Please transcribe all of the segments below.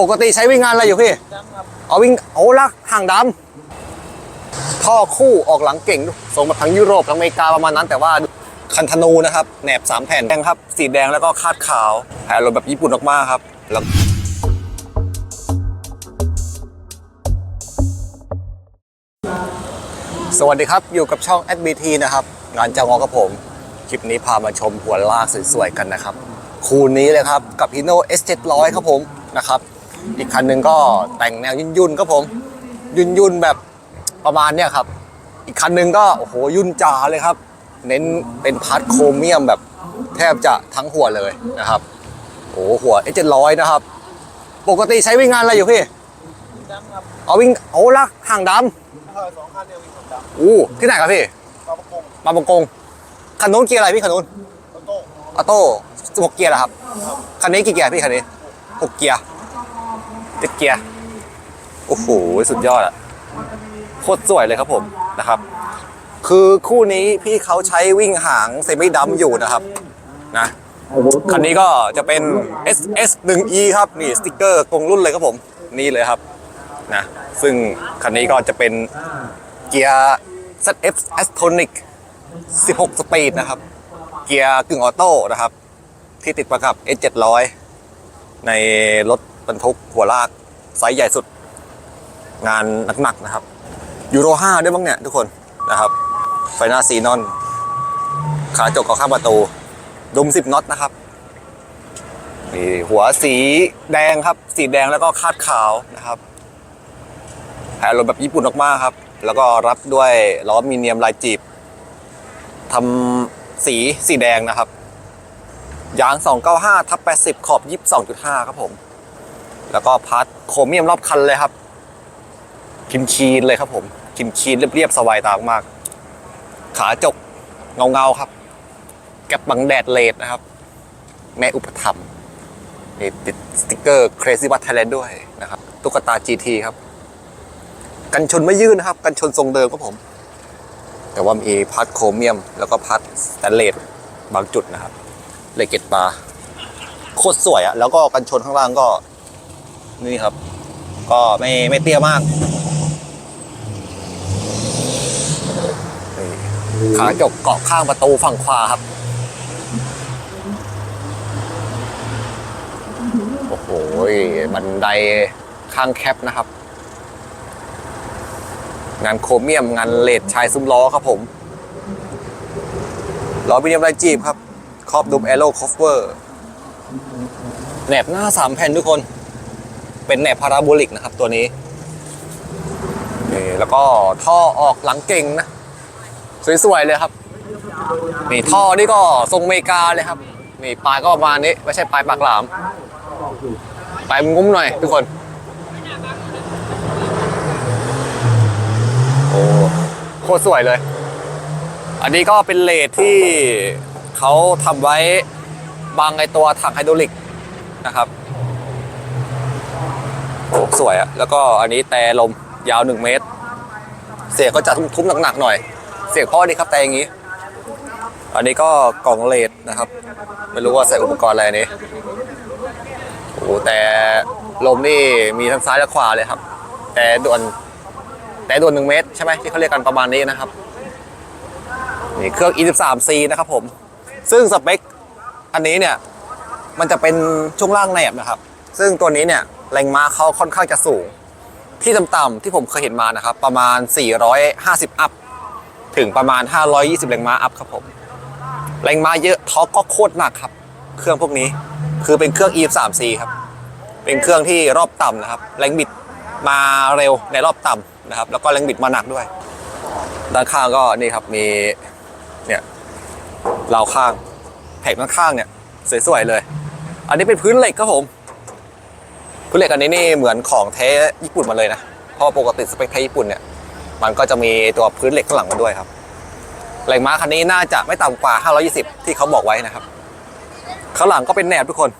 ปกติใช้วิ่งงานอะไรอยู่พี่เอาวิ่งโอ้ลักห่างดำท่อคู่ออกหลังเก่งส่งมาทั้งยุโรปทั้งอเมริกาประมาณนั้นแต่ว่าคันธนูนะครับแหนบสามแผ่นแดงครับ สีแดงแล้วก็คาดขาวแผ่นรถแบบญี่ปุ่นมากๆครับแล้วสวัสดีครับ อยู่กับช่อง SBT นะครับ งานจางอกับผม คลิปนี้พามาชมหัวลากสวยๆกันนะครับ คูณนี้เลยครับ กับ Hino S700 ครับผมนะครับ อีกคันหนึ่งก็แต่งแนวยุ่นๆครับผม ยุ่นๆแบบประมาณเนี้ยครับ อีกคันหนึ่งก็โอ้โหยุ่นจ๋าเลยครับ เน้นเป็นพาร์ทโครเมียมแบบแทบจะทั้งหัวเลยนะครับโอ้โหหัว S700 นะครับ ปกติใช้วิ่งงานอะไรอยู่พี่ดำครับเอาวิ่งโอ้ลักห่างดำเออสองคันเนี่ยวิ่งเหมือนดำอู้ที่ไหนครับพี่ปลาประกงมาบงกงคันนู้นเกียร์อะไรพี่คันนู้นรถโต้ออโต้หกเกียร์เหรอครับคันนี้กี่เกียร์พี่คันนี้หกเกียร์ เจ็ดเกียร์ โอ้โห สุดยอดอะโคตรสวยเลยครับผมนะครับ คือคู่นี้พี่เขาใช้วิ่งหางเซมิดัมอยู่นะครับนะคันนี้ก็จะเป็น SS 1 E ครับนี่สติกเกอร์ตรงรุ่นเลยครับผม นี่เลยครับนะซึ่งคันนี้ก็จะเป็นเกียร์ ZF Astonic 16 สปีดนะครับ เกียร์กึ่งออโต้นะครับ ที่ติดประกับ S700 ในรถ บรรทุกหัวลากไซส์ใหญ่สุด งานหนักๆนะครับยูโร5ด้วยมั้งเนี่ยทุกคนนะครับ ไฟหน้าซีนอน ขาจกกับข้างประตูดุม 10น็อตนะครับนี่หัวสีแดงครับ สีแดงแล้วก็คาดขาวนะครับแผ่นรถแบบญี่ปุ่นมากๆครับ แล้วก็รับด้วยล้อมีเนียมลายจีบทำสีสีแดงนะครับยาง 295ทับ80 ขอบ 22.5 ครับผม แล้วก็พาร์ทโครเมียมรอบคันเลยครับคินคีนเลยครับผมคินคีนเรียบๆสบายตามาก ขาจกเงาๆครับแก็บบังแดดเลดนะครับ แม่อุปถัมภ์นี่ติดสติกเกอร์ Crazy b u t Thailand ด้วยนะครับตุ๊กตา GT ครับ กันชนไม่ยื่นนะครับ กันชนทรงเดิมครับผม แต่ว่ามีพาร์ทโครเมียม แล้วก็พาร์ทสแตนเลสบางจุดนะครับเลเกตปลาโคตรสวยอะแล้วก็กันชนข้างล่างก็ นี่ครับ ก็ไม่ไม่เตี้ยมากขาจกเกาะข้างประตูฝั่งขวาครับ โอ้โหบันไดข้างแคปนะครับ งานโครเมียมงานเลดชายซุ้มล้อครับผมล้อวิเนียมลายจีบครับ ครอบดุมแอโร่คอฟเวอร์แหนบหน้าสามแผ่นทุกคน เป็นแหนบพาราโบลิกนะครับตัวนี้นี่แล้วก็ท่อออกหลังเก่งนะ สวยๆเลยครับนี่ท่อนี่ก็ทรงเมกาเลยครับนี่ปลายก็ประมาณนี้ไม่ใช่ปลายปากหลามปลายงุ้มหน่อยทุกคนโอ้โคตรสวยเลย อันนี้ก็เป็นเลทที่เขาทำไว้บางไอตัวถังไฮดรอลิกนะครับ สวยอะแล้วก็อันนี้แต่ลมยาว 1 เมตร เสียงก็จะทุ้มๆหนักๆหน่อย เสียงพ่อดีครับแต่อย่างนี้ อันนี้ก็กล่องเลดนะครับ ไม่รู้ว่าใส่อุปกรณ์อะไรนนี้โอ้แต่ลมนี่มีทั้งซ้ายและขวาเลยครับ แต่ด่วนแต่ด่วนหนึ่งเมตรใช่ไหมที่เขาเรียกกันประมาณนี้นะครับนี่เครื่อง E13C นะครับผม ซึ่งสเปคอันนี้เนี่ย มันจะเป็นช่วงล่างแหนบนะครับ ซึ่งตัวนี้เนี่ย แรงม้าเขาค่อนข้างจะสูง ที่ต่ำๆที่ผมเคยเห็นมานะครับ ประมาณ 450 อัพ ถึงประมาณ 520 แรงม้าอัพครับผม แรงม้าเยอะท็อกก็โคตรหนักครับ เครื่องพวกนี้คือเป็นเครื่อง E3C ครับ เป็นเครื่องที่รอบต่ำนะครับ แรงบิดมาเร็วในรอบต่ำนะครับ แล้วก็แรงบิดมาหนักด้วย ด้านข้างก็นี่ครับมีเนี่ยราวข้างแผงด้านข้างเนี่ยสวยๆเลย อันนี้เป็นพื้นเหล็กครับผม พื้นเหล็กอันนี้นี่เหมือนของแท้ญี่ปุ่นมาเลยนะ เพราะปกติสเปคแท้ญี่ปุ่นเนี่ย มันก็จะมีตัวพื้นเหล็กข้างหลังมาด้วยครับแรงม้าคันนี้น่าจะไม่ต่ำกว่า 520 ที่เขาบอกไว้นะครับ ข้างหลังก็เป็นแหนบทุกคน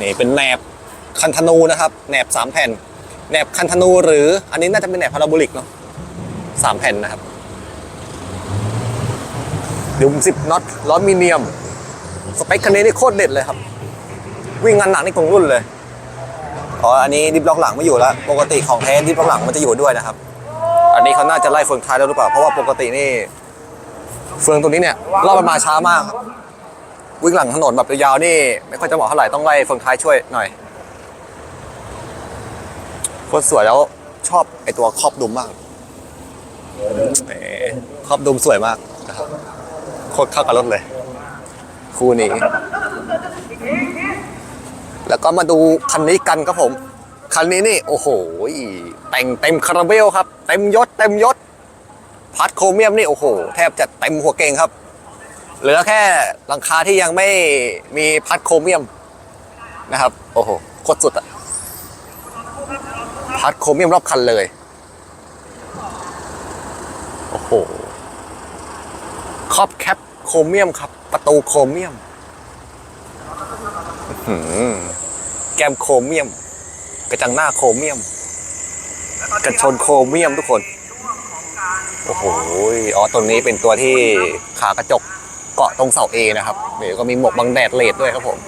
นี่เป็นแหนบคันธนูนะครับ แหนบสามแผ่น แหนบคันธนูหรืออันนี้น่าจะเป็นแหนบพาราโบลิกเนาะสามแผ่นนะครับดุมสิบน็อตล้อมีเนียม สเปคคันนี้นี่โคตรเด็ดเลยครับ วิ่งงานหนักนี่ของรุ่นเลย อ๋ออันนี้ดิฟล็อกหลังไม่อยู่แล้ว ปกติของแท้ดิฟล็อกหลังมันจะอยู่ด้วยนะครับ อันนี้เขาน่าจะไล่เฟืองท้ายแล้วหรือเปล่า เพราะว่าปกตินี่ เฟืองตัวนี้เนี่ยรอบมันมาช้ามากครับวิ่งหลังถนนแบบยาวๆนี่ ไม่ค่อยจะเหมาะเท่าไหร่ต้องไล่เฟืองท้ายช่วยหน่อยคตรสวยแล้วชอบไอตัวครอบดุมมากครอบดุมสวยมากนะครับโคตรเข้ากับรถเลย คู่นี้ ก็มาดูคันนี้กันครับผม คันนี้นี่โอ้โหแต่งเต็มคาราเบลครับเต็มยศเต็มยศพัดโครเมียมนี่โอ้โห แทบจะเต็มหัวเก่งครับ เหลือแค่หลังคาที่ยังไม่มีพัดโครเมียมนะครับ โอ้โหโคตรสุดอะพัดโครเมียมรอบคันเลย โอ้โหครอบแคปโครเมียมครับ ประตูโครเมียม อื้อหือ แกมโครเมียม กระจังหน้าโครเมียม กระชนโครเมียมทุกคน โอ้โห อ๋อตัวนี้เป็นตัวที่ขากระจกเกาะตรงเสาเอนะครับเดี๋ยวก็มีหมวกบังแดดเลดด้วยครับผม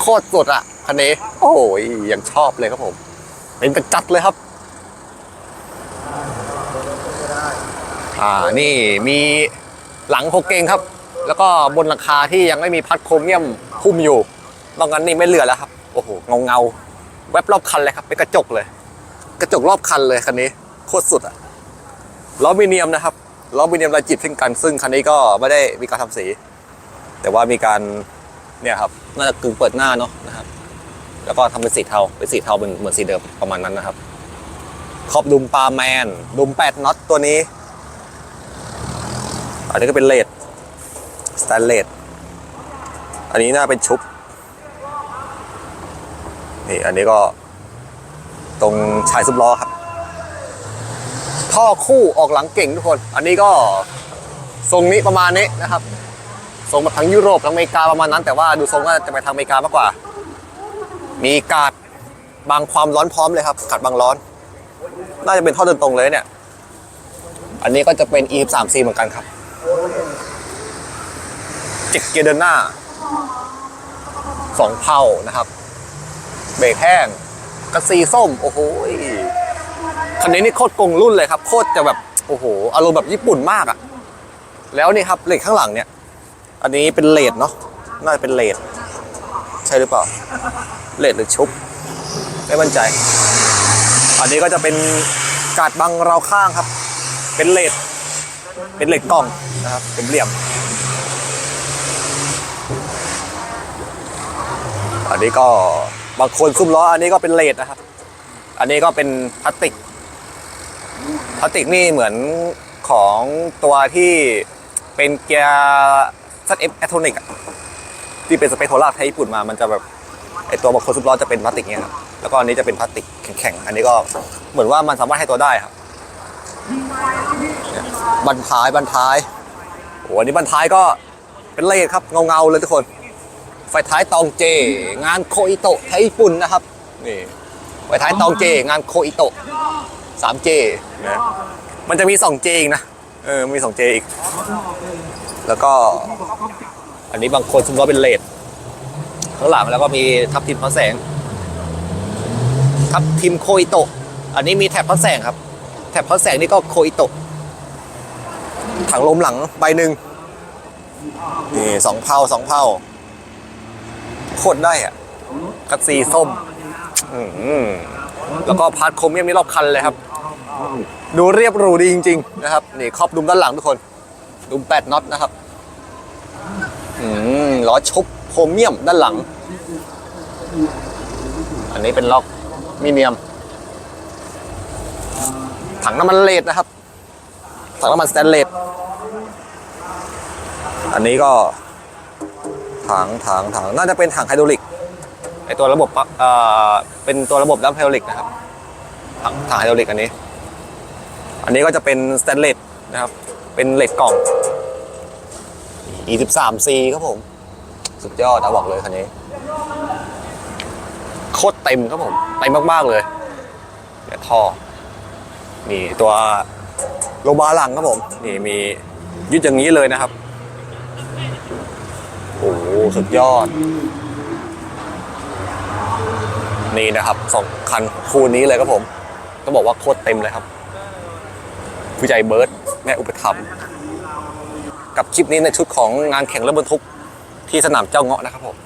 โคตรสุดอะคันนี้ โอ้ยยังชอบเลยครับผม เป็นกระจัดเลยครับ อ่า นี่มีหลังหกเกงครับ แล้วก็บนหลังคาที่ยังไม่มีพัดโครเมียมหุ้มอยู่นอกนั้นนี่ไม่เหลือแล้วครับ โอ้โหเงาเงาแวบรอบคันเลยครับเป็นกระจกเลย กระจกรอบคันเลยคันนี้โคตรสุดอะล้อมิเนียมนะครับล้อมิเนียมลายจิตเช่นกันซึ่งคันนี้ก็ไม่ได้มีการทำสี แต่ว่ามีการเนี่ยครับน่าจะกึ่งเปิดหน้าเนาะนะครับ แล้วก็ทำเป็นสีเทาเป็นสีเทาเป็นเหมือนสีเดิมประมาณนั้นนะครับขอบดุมปาแมนดุมแปดน็อตตัวนี้อันนี้ก็เป็นเลดสแตนเลสอันนี้น่าเป็นชุบ นี่อันนี้ก็ ตรงชายซุปล้อครับ ท่อคู่ออกหลังเก่งทุกคน อันนี้ก็ทรงนี้ประมาณนี้นะครับทรงมาทั้งยุโรปทั้งอเมริกาประมาณนั้น แต่ว่าดูทรงก็จะไปทางอเมริกามากกว่า มีกาดบางความร้อนพร้อมเลยครับกาดบางร้อน น่าจะเป็นท่อเดินตรงเลยเนี่ย อันนี้ก็จะเป็น E3C เหมือนกันครับเจ็กเกียร์เดินหน้าสองเผานะครับ เบรกแห้งกระสีส้ม โอ้โหคันนี้นี่โคตรกงรุ่นเลยครับ โคตรจะแบบโอ้โหอารมณ์แบบญี่ปุ่นมากอะแล้วนี่ครับเหล็กข้างหลังเนี่ย อันนี้เป็นเลดเนาะน่าจะเป็นเลดใช่หรือเปล่าเลดหรือชุบไม่มั่นใจ อันนี้ก็จะเป็นกาดบังเราข้างครับ เป็นเลดเป็นเหลดกล่องนะครับเป็นเหลี่ยม อันนี้ก็ บางคนซุ้มล้ออันนี้ก็เป็นเลดนะครับ อันนี้ก็เป็นพลาสติก พลาสติกนี่เหมือนของตัวที่เป็นเกียร์ซัดเอฟแอโทนิกที่เป็นสเปคโทล่าไทยญี่ปุ่นมา มันจะแบบไอตัวบางคนซุ้มล้อจะเป็นพลาสติกเนี่ยครับแล้วก็อันนี้จะเป็นพลาสติกแข็งๆ อันนี้ก็เหมือนว่ามันสามารถให้ตัวได้ครับบันท้ายบันท้ายโอ้อันนี้บันท้ายก็เป็นเลดครับเงาๆเลยทุกคน ไฟท้ายตองเจ งานโคอิโตะไทยญี่ปุ่นนะครับนี่ไฟท้ายตองเจ งานโคอิโตะ 3J นะมันจะมี 2J อีกนะเออมี 2J อีก แล้วก็ อันนี้บางคนสมมติว่าเป็นเลดข้างหลังแล้วก็มีทับทิมพระแสง ทับทิมโคอิโตะ อันนี้มีแถบพระแสงครับ แถบพระแสงนี่ก็โคอิโตะถังลมหลังใบหนึ่งนี่สองเผาสองเผา โคตรได้อะกัดสีส้มอื้อหือแล้วก็พาร์ทโครเมียมนี่รอบคันเลยครับ ดูเรียบหรูดีจริง ๆ นะครับ นี่ครอบดุมด้านหลังทุกคนดุมแปดน็อตนะครับอืมล้อชุบโครเมียมด้านหลัง อันนี้เป็นล็อกมีเนียม ถังน้ำมันเลดนะครับ ถังน้ำมันสแตนเลสอันนี้ก็ ถังถังถังน่าจะเป็นถังไฮดรอลิกไอตัวระบบเอ่อเป็นตัวระบบน้ำไฮดรอลิกนะครับถังถังไฮดรอลิกอันนี้ อันนี้ก็จะเป็นสแตนเลสนะครับ เป็นเหล็กกล่อง E13C ครับผม สุดยอดนะบอกเลยคันนี้ โคตรเต็มครับผมเต็มมาก ๆ เลยเนี่ยท่อนี่ตัวโลบาร์หลังครับผม นี่มียึดอย่างนี้เลยนะครับ โอ้โหสุดยอด นี่นะครับสองคันคู่นี้เลยครับผม ก็บอกว่าโคตรเต็มเลยครับ ผู้ใหญ่เบิร์ดแม่อุปถัมภ์กับคลิปนี้ในชุดของงานแข่งรถบรรทุกที่สนามเจ้าเงาะนะครับผม